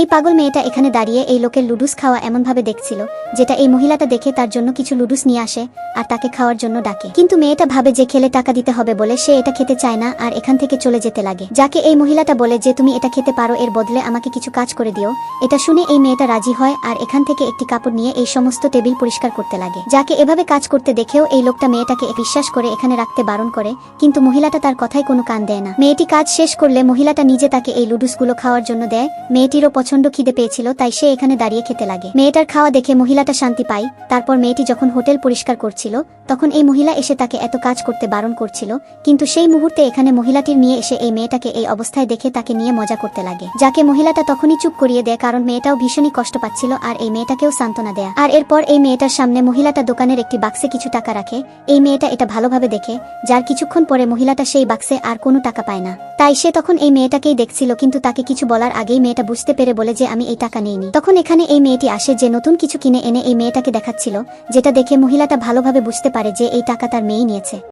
এই পাগল মেয়েটা এখানে দাঁড়িয়ে এই লোকের লুডুস খাওয়া এমনভাবে দেখছিল, যেটা এই মহিলাটা দেখে তার জন্য কিছু লুডুস নিয়ে আসে আর তাকে খাওয়ার জন্য ডাকে। কিন্তু মেয়েটা ভাবে যে খেলে টাকা দিতে হবে বলে সে এটা খেতে চায় না আর এখান থেকে চলে যেতে লাগে। যাকে এই মহিলাটা বলে যে তুমি এটা খেতে পারো, এর বদলে আমাকে কিছু কাজ করে দিও, এটা শুনে এই মেয়েটা রাজি হয় আর এখান থেকে একটি কাপড় নিয়ে এই সমস্ত টেবিল পরিষ্কার করতে লাগে। যাকে এভাবে কাজ করতে দেখেও এই লোকটা মেয়েটাকে বিশ্বাস করে এখানে রাখতে বারণ করে, কিন্তু মহিলাটা তার কথায় কোনো কান দেয় না। মেয়েটি কাজ শেষ করলে মহিলাটা নিজে তাকে এই লুডুসগুলো খাওয়ার জন্য দেয়, মেয়েটিরও পছন্দ খিদে পেয়েছিল, তাই সে এখানে দাঁড়িয়ে খেতে লাগে। মেয়েটার খাওয়া দেখে মহিলাটা শান্তি পায়। তারপর মেয়েটি যখন হোটেল পরিষ্কার করছিল, তখন এই মহিলা এসে তাকে এত কাজ করতে বারণ করছিল, কিন্তু সেই মুহূর্তে এখানে মহিলাটির নিয়ে এসে এই মেয়েটাকে এই অবস্থায় দেখে তাকে নিয়ে মজা করতে লাগে। যাকে মহিলাটা তখনই চুপ করিয়ে দেয়, কারণ মেয়েটাও ভীষণই কষ্ট পাচ্ছিল আর এই মেয়েটাকেও সান্ত্বনা দেয়। আর এরপর এই মেয়েটার সামনে মহিলাটা দোকানের একটি বাক্সে কিছু টাকা রাখে। এই মেয়েটা এটা ভালোভাবে দেখে, যার কিছুক্ষণ পরে মহিলাটা সেই বাক্সে আর কোনো টাকা পায় না। তাই সে তখন এই মেয়েটাকেই দেখছিল, কিন্তু তাকে কিছু বলার আগেই মেয়েটা বুঝতে পেরে বলে যে আমি এই টাকা নেইনি। তখন এখানে এই মেয়েটি আসে যে নতুন কিছু কিনে এনে এই মেয়েটাকে দেখাচ্ছিল, যেটা দেখে মহিলাটা ভালোভাবে বুঝতে পারে যে এই টাকা তার মেয়েই নিয়েছে।